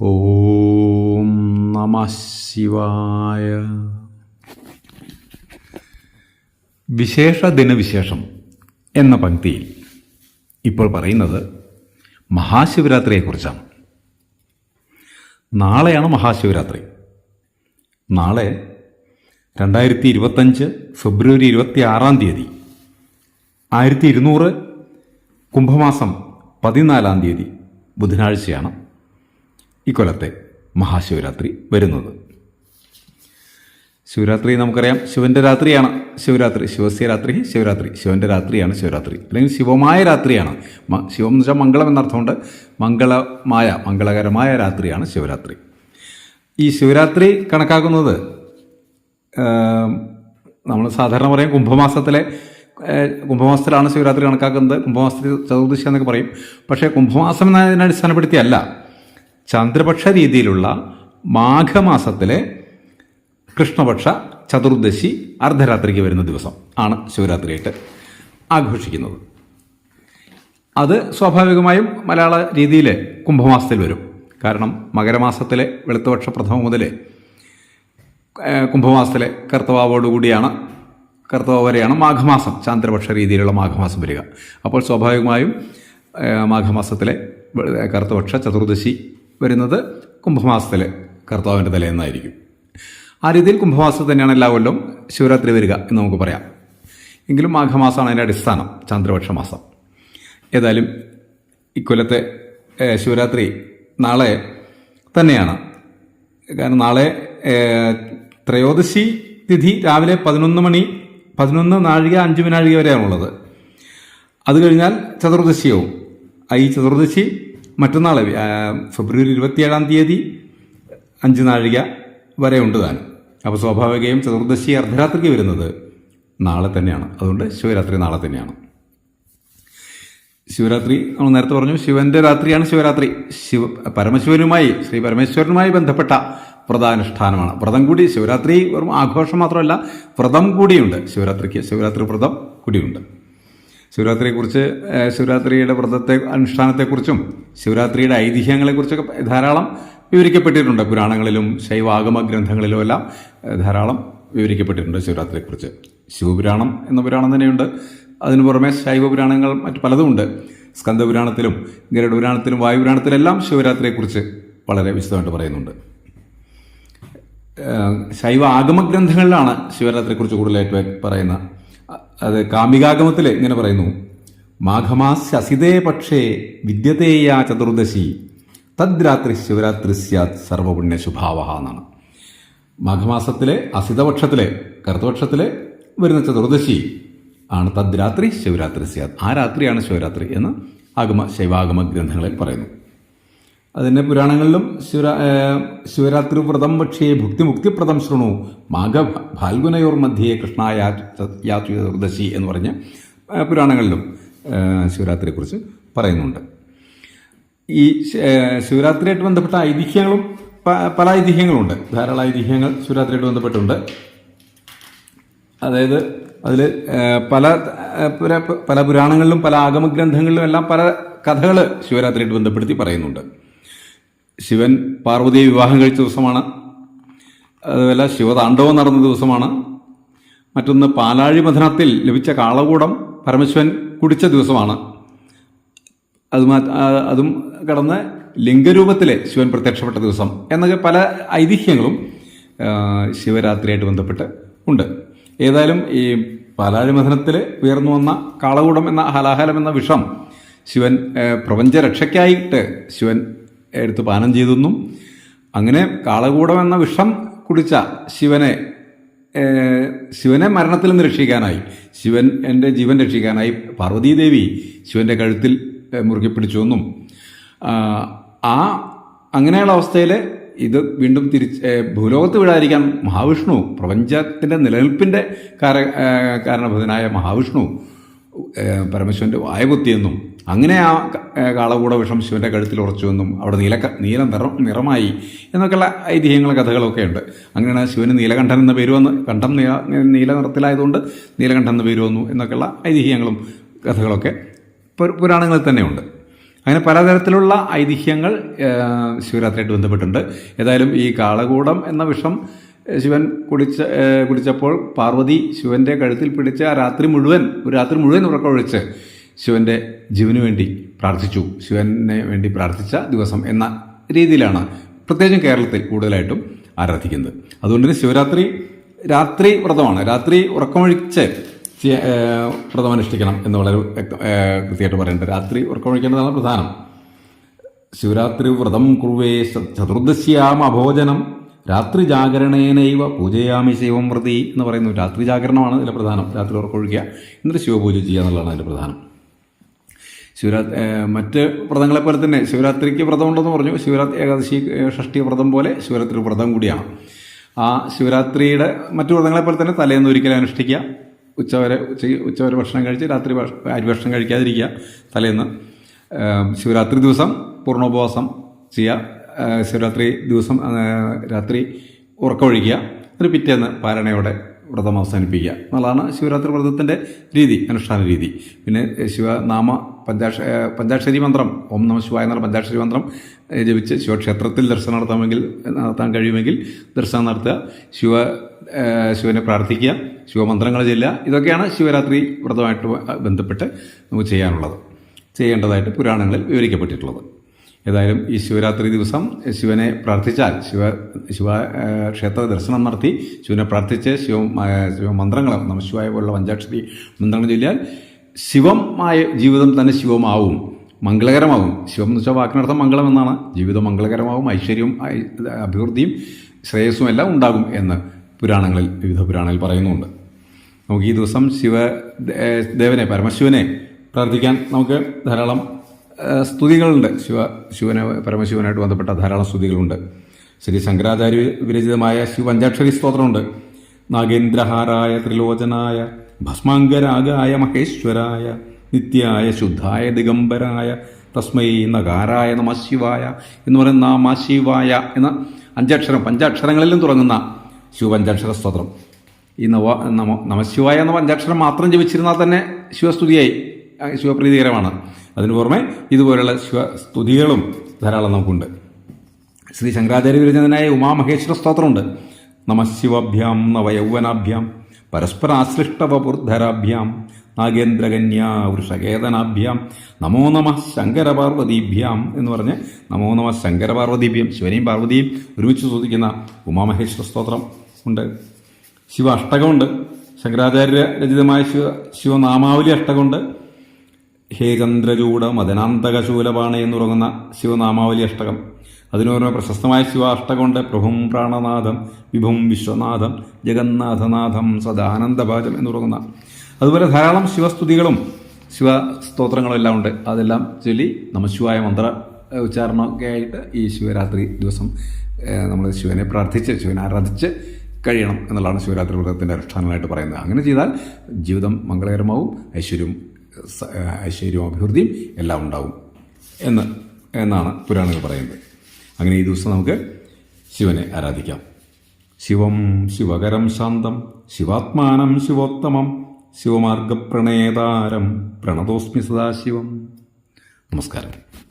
ഓം നമ ശിവായ. വിശേഷ ദിനവിശേഷം എന്ന പങ്ക്തിയിൽ ഇപ്പോൾ പറയുന്നത് മഹാശിവരാത്രിയെക്കുറിച്ചാണ്. നാളെയാണ് മഹാശിവരാത്രി. നാളെ രണ്ടായിരത്തി ഇരുപത്തഞ്ച് ഫെബ്രുവരി ഇരുപത്തി ആറാം തീയതി ആയിരത്തി ഇരുന്നൂറ് കുംഭമാസം പതിനാലാം തീയതി ബുധനാഴ്ചയാണ്. ഇക്കൊല്ലത്തെ മഹാശിവരാത്രി വരുന്നത്. ശിവരാത്രി നമുക്കറിയാം. ശിവന്റെ രാത്രിയാണ് ശിവരാത്രി. ശിവസ്യ രാത്രി ശിവരാത്രി. ശിവന്റെ രാത്രിയാണ് ശിവരാത്രി. അല്ലെങ്കിൽ ശിവമായ രാത്രിയാണ്. ശിവം എന്ന് വെച്ചാൽ മംഗളം എന്നർത്ഥമുണ്ട്. മംഗളമായ മംഗളകരമായ രാത്രിയാണ് ശിവരാത്രി. ഈ ശിവരാത്രി കണക്കാക്കുന്നത് നമ്മൾ സാധാരണ പറയും കുംഭമാസത്തിലെ കുംഭമാസത്തിലാണ് ശിവരാത്രി കണക്കാക്കുന്നത്. കുംഭമാസത്തിൽ ചതുർദശി എന്നൊക്കെ പറയും. പക്ഷേ കുംഭമാസം എന്നതിനെ അടിസ്ഥാനപ്പെടുത്തിയല്ല. ചന്ദ്രപക്ഷ രീതിയിലുള്ള മാഘമാസത്തിലെ കൃഷ്ണപക്ഷ ചതുർദശി അർദ്ധരാത്രിക്ക് വരുന്ന ദിവസം ആണ് ശിവരാത്രിയായിട്ട് ആഘോഷിക്കുന്നത്. അത് സ്വാഭാവികമായും മലയാള രീതിയിൽ കുംഭമാസത്തിൽ വരും. കാരണം മകരമാസത്തിലെ വെളുത്തപക്ഷ പ്രഥമം മുതൽ കുംഭമാസത്തിലെ കർത്തവാവോടുകൂടിയാണ് കർത്തവാവ് വരെയാണ് മാഘമാസം ചാന്ദ്രപക്ഷ രീതിയിലുള്ള മാഘമാസം വരിക. അപ്പോൾ സ്വാഭാവികമായും മാഘമാസത്തിലെ കറുത്തപക്ഷ ചതുർദശി വരുന്നത് കുംഭമാസത്തിൽ കർത്താവിന്റെ തലേന്നായിരിക്കും ആ രീതിയിൽ കുംഭമാസത്തിൽ തന്നെയാണ് എല്ലാ കൊല്ലവും ശിവരാത്രി വരിക എന്ന് നമുക്ക് പറയാം. എങ്കിലും മാഘമാസമാണ് അതിന്റെ അടിസ്ഥാനം ചന്ദ്രപക്ഷ മാസം. ഏതായാലും ഇക്കൊല്ലത്തെ ശിവരാത്രി നാളെ തന്നെയാണ്. കാരണം നാളെ ത്രയോദശി തിഥി രാവിലെ പതിനൊന്ന് മണി പതിനൊന്ന് നാഴിക അഞ്ച് വിനാഴിക വരെയാണുള്ളത്. അത് കഴിഞ്ഞാൽ ചതുർദശിയാവും. ഈ ചതുർദശി മറ്റന്നാൾ ഫെബ്രുവരി ഇരുപത്തിയേഴാം തീയതി അഞ്ച് നാഴിക വരെ ഉണ്ട് താനും. അപ്പോൾ സ്വാഭാവികയും ചതുർദശി അർദ്ധരാത്രിക്ക് വരുന്നത് നാളെ തന്നെയാണ്. അതുകൊണ്ട് ശിവരാത്രി നാളെ തന്നെയാണ്. ശിവരാത്രി നമ്മൾ നേരത്തെ പറഞ്ഞു ശിവന്റെ രാത്രിയാണ് ശിവരാത്രി. ശിവ പരമശിവനുമായി ശ്രീ പരമേശ്വരനുമായി ബന്ധപ്പെട്ട വ്രതാനുഷ്ഠാനമാണ്. വ്രതം കൂടി ശിവരാത്രി വെറും ആഘോഷം മാത്രമല്ല വ്രതം കൂടിയുണ്ട്. ശിവരാത്രിക്ക് ശിവരാത്രി വ്രതം കൂടിയുണ്ട്. ശിവരാത്രിയെക്കുറിച്ച് ശിവരാത്രിയുടെ വ്രതത്തെ അനുഷ്ഠാനത്തെക്കുറിച്ചും ശിവരാത്രിയുടെ ഐതിഹ്യങ്ങളെക്കുറിച്ചൊക്കെ ധാരാളം വിവരിക്കപ്പെട്ടിട്ടുണ്ട്. പുരാണങ്ങളിലും ശൈവാഗമ ഗ്രന്ഥങ്ങളിലും എല്ലാം ധാരാളം വിവരിക്കപ്പെട്ടിട്ടുണ്ട് ശിവരാത്രിയെക്കുറിച്ച്. ശിവപുരാണം എന്ന പുരാണം തന്നെയുണ്ട്. അതിനു പുറമെ ശൈവപുരാണങ്ങൾ മറ്റു പലതുമുണ്ട്. സ്കന്ദപുരാണത്തിലും ഗരുഡപുരാണത്തിലും വായുപുരാണത്തിലെല്ലാം ശിവരാത്രിയെക്കുറിച്ച് വളരെ വിശദമായിട്ട് പറയുന്നുണ്ട്. ശൈവ ശൈവ ആഗമഗ്രന്ഥങ്ങളിലാണ് ശിവരാത്രിയെക്കുറിച്ച് കൂടുതലായിട്ട് പറയുന്ന അത് കാമികാഗമത്തിൽ ഇങ്ങനെ പറയുന്നു. മാഘമാസ്യസിതേ പക്ഷേ വിദ്യതേയ ചതുർദശി. തദ്രാത്രി ശിവരാത്രി സ്യാത് സർവപുണ്യ ശുഭാവഹ എന്നാണ്. മാഘമാസത്തിലെ അസിതപക്ഷത്തിലെ കറുത്തപക്ഷത്തിലെ വരുന്ന ചതുർദശി ആണ് തദ്രാത്രി ശിവരാത്രി സ്യാത്. ആ രാത്രിയാണ് ശിവരാത്രി എന്ന് ആഗമ ശൈവാഗമ ഗ്രന്ഥങ്ങളിൽ പറയുന്നു. അതിന്റെ പുരാണങ്ങളിലും ശിവരാ ശിവരാത്രി വ്രതം പക്ഷേ ഭുക്തിമുക്തിപ്രദം ശൃണു. മാഘ ഫാൽഗുനയോർ മധ്യേ കൃഷ്ണ യാത്രദശി എന്ന് പറഞ്ഞ് പുരാണങ്ങളിലും ശിവരാത്രിയെക്കുറിച്ച് പറയുന്നുണ്ട്. ഈ ശിവരാത്രിയായിട്ട് ബന്ധപ്പെട്ട ഐതിഹ്യങ്ങളും പല ഐതിഹ്യങ്ങളുണ്ട്. ധാരാളം ഐതിഹ്യങ്ങൾ ശിവരാത്രിയായിട്ട് ബന്ധപ്പെട്ടുണ്ട്. അതായത് അതിൽ പല പല പുരാണങ്ങളിലും പല ആഗമഗ്രന്ഥങ്ങളിലും എല്ലാം പല കഥകൾ ശിവരാത്രിയായിട്ട് ബന്ധപ്പെടുത്തി പറയുന്നുണ്ട്. ശിവൻ പാർവതിയെ വിവാഹം കഴിച്ച ദിവസമാണ്. അതുപോലെ ശിവതാണ്ഡവം നടന്ന ദിവസമാണ്. മറ്റൊന്ന് പാലാഴി മഥനത്തിൽ ലഭിച്ച കാളകൂടം പരമശിവൻ കുടിച്ച ദിവസമാണ്. അത് അതും കടന്ന് ലിംഗരൂപത്തിലെ ശിവൻ പ്രത്യക്ഷപ്പെട്ട ദിവസം എന്നൊക്കെ പല ഐതിഹ്യങ്ങളും ശിവരാത്രിയായിട്ട് ബന്ധപ്പെട്ട് ഉണ്ട്. ഏതായാലും ഈ പാലാഴി മഥനത്തിൽ ഉയർന്നു വന്ന കാളകൂടം എന്ന ഹലാഹലം എന്ന വിഷം ശിവൻ പ്രപഞ്ചരക്ഷയ്ക്കായിട്ട് ശിവൻ എടുത്ത് പാനം ചെയ്തെന്നും. അങ്ങനെ കാളകൂടം എന്ന വിഷം കുടിച്ച ശിവനെ ശിവനെ മരണത്തിൽ നിന്ന് രക്ഷിക്കാനായി. ശിവൻ എന്റെ ജീവൻ രക്ഷിക്കാനായി പാർവതീദേവി ശിവന്റെ കഴുത്തിൽ മുറുകെ പിടിച്ചു എന്നും ആ, അങ്ങനെയുള്ള അവസ്ഥയിൽ ഇത് വീണ്ടും തിരിച്ച് ഭൂലോകത്ത് വീഴാതിരിക്കാൻ മഹാവിഷ്ണു പ്രപഞ്ചത്തിന്റെ നിലനിൽപ്പിന്റെ കാര കാരണഭൂതനായ മഹാവിഷ്ണു പരമേശ്വരന്റെ പരമശിവന്റെ വായ കുത്തിയെന്നും അങ്ങനെ ആ കാളകൂട വിഷം ശിവന്റെ കഴുത്തിൽ ഉറച്ചുവെന്നും അവിടെ നീല നീല നിറം നിറമായി എന്നൊക്കെയുള്ള ഐതിഹ്യങ്ങൾ കഥകളൊക്കെ ഉണ്ട്. അങ്ങനെയാണ് ശിവന് നീലകണ്ഠൻ എന്ന പേര് വന്ന് കണ്ഠം നീല നീല നിറത്തിലായതുകൊണ്ട് നീലകണ്ഠൻ എന്ന പേര് വന്നു എന്നൊക്കെയുള്ള ഐതിഹ്യങ്ങളും കഥകളൊക്കെ പുരാണങ്ങളിൽ തന്നെയുണ്ട്. അങ്ങനെ പലതരത്തിലുള്ള ഐതിഹ്യങ്ങൾ ശിവരാത്രിയായിട്ട് ബന്ധപ്പെട്ടുണ്ട് ഏതായാലും ഈ കാളകൂടം എന്ന വിഷം ശിവൻ കുടിച്ച കുടിച്ചപ്പോൾ പാർവതി ശിവന്റെ കഴുത്തിൽ പിടിച്ച രാത്രി മുഴുവൻ ഒരു രാത്രി മുഴുവൻ ഉറക്കമൊഴിച്ച് ശിവന്റെ ജീവന് വേണ്ടി പ്രാർത്ഥിച്ചു. ശിവനെ വേണ്ടി പ്രാർത്ഥിച്ച ദിവസം എന്ന രീതിയിലാണ് പ്രത്യേകിച്ചും കേരളത്തിൽ കൂടുതലായിട്ടും ആരാധിക്കുന്നത്. അതുകൊണ്ട് തന്നെ ശിവരാത്രി രാത്രി വ്രതമാണ്. രാത്രി ഉറക്കമൊഴിച്ച് വ്രതം അനുഷ്ഠിക്കണം എന്ന് വളരെ കൃത്യമായിട്ട് പറയേണ്ടത് രാത്രി ഉറക്കമൊഴിക്കേണ്ടതാണ് പ്രധാനം. ശിവരാത്രി വ്രതം കുറുവേ ചതുർദശ്യാം അഭോജനം രാത്രി ജാഗരണേനൈവ പൂജയാമി ശൈവം വ്രതി എന്ന് പറയുന്നു രാത്രി ജാഗരണമാണ് ഇതിലെ പ്രധാനം. രാത്രി ഉറക്കമൊഴിക്കുക എന്നിട്ട് ശിവപൂജ ചെയ്യുക എന്നുള്ളതാണ് അതിന്റെ പ്രധാനം. ശിവരാത്രി മറ്റ് വ്രതങ്ങളെ പോലെ തന്നെ ശിവരാത്രിക്ക് വ്രതമുണ്ടെന്ന് പറഞ്ഞു. ശിവരാത്രി ഏകാദശി ഷഷ്ടി വ്രതം പോലെ ശിവരാത്രി വ്രതം കൂടിയാണ്. ആ ശിവരാത്രിയുടെ മറ്റു വ്രതങ്ങളെ പോലെ തന്നെ തലേന്ന് ഒരിക്കലും അനുഷ്ഠിക്കുക. ഉച്ചവരെ ഉച്ച ഉച്ചവരെ ഭക്ഷണം കഴിച്ച് രാത്രി അരി ഭക്ഷണം കഴിക്കാതിരിക്കുക തലേന്ന്. ശിവരാത്രി ദിവസം പൂർണോപവാസം ചെയ്യുക. ശിവരാത്രി ദിവസം രാത്രി ഉറക്കമൊഴിക്കുക ഒരു പിറ്റേന്ന് പാരണയോടെ വ്രതം അവസാനിപ്പിക്കുക എന്നുള്ളതാണ് ശിവരാത്രി വ്രതത്തിന്റെ രീതി അനുഷ്ഠാന രീതി. പിന്നെ ശിവനാമ പഞ്ചാക്ഷ പഞ്ചാക്ഷരി മന്ത്രം ഓം നമ ശിവായ എന്നുള്ള പഞ്ചാക്ഷരി മന്ത്രം ജപിച്ച് ശിവക്ഷേത്രത്തിൽ ദർശനം നടത്താമെങ്കിൽ നടത്താൻ കഴിയുമെങ്കിൽ ദർശനം നടത്തുക. ശിവ ശിവനെ പ്രാർത്ഥിക്കുക ശിവമന്ത്രങ്ങൾ ചെല്ലുക. ഇതൊക്കെയാണ് ശിവരാത്രി വ്രതമായിട്ട് ബന്ധപ്പെട്ട് നമുക്ക് ചെയ്യാനുള്ളത്. ചെയ്യേണ്ടതായിട്ട് പുരാണങ്ങളിൽ വിവരിക്കപ്പെട്ടിട്ടുള്ളത്. ഏതായാലും ഈ ശിവരാത്രി ദിവസം ശിവനെ പ്രാർത്ഥിച്ചാൽ ശിവ ശിവ ക്ഷേത്ര ദർശനം നടത്തി ശിവനെ പ്രാർത്ഥിച്ച് ശിവ ശിവമന്ത്രങ്ങൾ നമശിവായ പോലുള്ള പഞ്ചാക്ഷരി മന്ത്രങ്ങൾ ചൊല്ലിയാൽ ശിവമായ ജീവിതം തന്നെ ശിവമാവും മംഗളകരമാവും. ശിവം എന്ന് വെച്ചാൽ വാക്കിനർത്ഥം മംഗളം എന്നാണ്. ജീവിതം മംഗളകരമാവും ഐശ്വര്യവും അഭിവൃദ്ധിയും ശ്രേയസ്സും എല്ലാം ഉണ്ടാകും എന്ന് പുരാണങ്ങളിൽ വിവിധ പുരാണങ്ങളിൽ പറയുന്നുണ്ട്. നമുക്ക് ഈ ദിവസം ശിവ ദേവനെ പരമശിവനെ പ്രാർത്ഥിക്കാൻ നമുക്ക് ധാരാളം സ്തുതികളുണ്ട്. ശിവ ശിവനെ പരമശിവനായിട്ട് ബന്ധപ്പെട്ട ധാരാളം സ്തുതികളുണ്ട്. ശ്രീ ശങ്കരാചാര്യ വിരചിതമായ ശിവപഞ്ചാക്ഷരി സ്തോത്രമുണ്ട്. നാഗേന്ദ്രഹാരായ ത്രിലോചനായ ഭസ്മാങ്കരാഗായ മഹേശ്വരായ നിത്യായ ശുദ്ധായ ദിഗംബരായ തസ്മൈ നകാരായ നമ ശിവായ എന്ന് പറയുന്ന നാമ ശിവായ എന്ന അഞ്ചക്ഷരം പഞ്ചാക്ഷരങ്ങളിലും തുടങ്ങുന്ന ശിവപഞ്ചാക്ഷര സ്തോത്രം. ഈ നവ നമ നമശിവായ എന്ന പഞ്ചാക്ഷരം മാത്രം ജപിച്ചിരുന്നാൽ തന്നെ ശിവസ്തുതിയായി. ശിവപ്രീതികരമാണ്. അതിനു പുറമെ ഇതുപോലുള്ള ശിവസ്തുതികളും ധാരാളം നമുക്കുണ്ട്. ശ്രീ ശങ്കരാചാര്യ വിരചനായ ഉമാമഹേശ്വര സ്തോത്രമുണ്ട്. നമശിവഭ്യാം നവയൗവനാഭ്യാം പരസ്പരാശ്ലിഷ്ടവപുർധരാഭ്യാം നാഗേന്ദ്രകന്യാ വൃഷകേതനാഭ്യാം നമോ നമ ശങ്കരപാർവതീഭ്യാം എന്ന് പറഞ്ഞ് നമോ നമ ശങ്കരപാർവതീഭ്യം ശിവനെയും പാർവതിയും ഒരുമിച്ച് ചോദിക്കുന്ന ഉമാമഹേശ്വര സ്തോത്രം ഉണ്ട്. ശിവ അഷ്ടകമുണ്ട് ശങ്കരാചാര്യ രചിതമായ ശിവ ശിവനാമാവലി അഷ്ടകമുണ്ട്. ഹേ മദനാന്തകശൂലപാണ എന്നുറങ്ങുന്ന ശിവനാമാവലി അഷ്ടകം. അതിനോരോ പ്രശസ്തമായ ശിവ അഷ്ടകമുണ്ട് പ്രഭും പ്രാണനാഥം വിഭും വിശ്വനാഥം ജഗന്നാഥനാഥം സദാനന്ദഭാജം എന്നുറങ്ങുന്ന. അതുപോലെ ധാരാളം ശിവസ്തുതികളും ശിവസ്തോത്രങ്ങളും എല്ലാം ഉണ്ട്. അതെല്ലാം ചൊല്ലി നമശിവായ മന്ത്ര ഉച്ചാരണമൊക്കെ ആയിട്ട് ഈ ശിവരാത്രി ദിവസം നമ്മൾ ശിവനെ പ്രാർത്ഥിച്ച് ശിവനെ ആരാധിച്ച് കഴിയണം എന്നുള്ളതാണ് ശിവരാത്രി വ്രതത്തിന്റെ അനുഷ്ഠാനങ്ങളായിട്ട് പറയുന്നത്. അങ്ങനെ ചെയ്താൽ ജീവിതം മംഗളകരമാവും ഐശ്വര്യവും ഐശ്വര്യവും അഭിവൃദ്ധിയും എല്ലാം ഉണ്ടാവും എന്ന് എന്നാണ് പുരാണങ്ങൾ പറയുന്നത്. അങ്ങനെ ഈ ദിവസം നമുക്ക് ശിവനെ ആരാധിക്കാം. ശിവം ശിവകരം ശാന്തം ശിവാത്മാനം ശിവോത്തമം ശിവമാർഗപ്രണേതാരം പ്രണതോസ്മി സദാശിവം. നമസ്കാരം.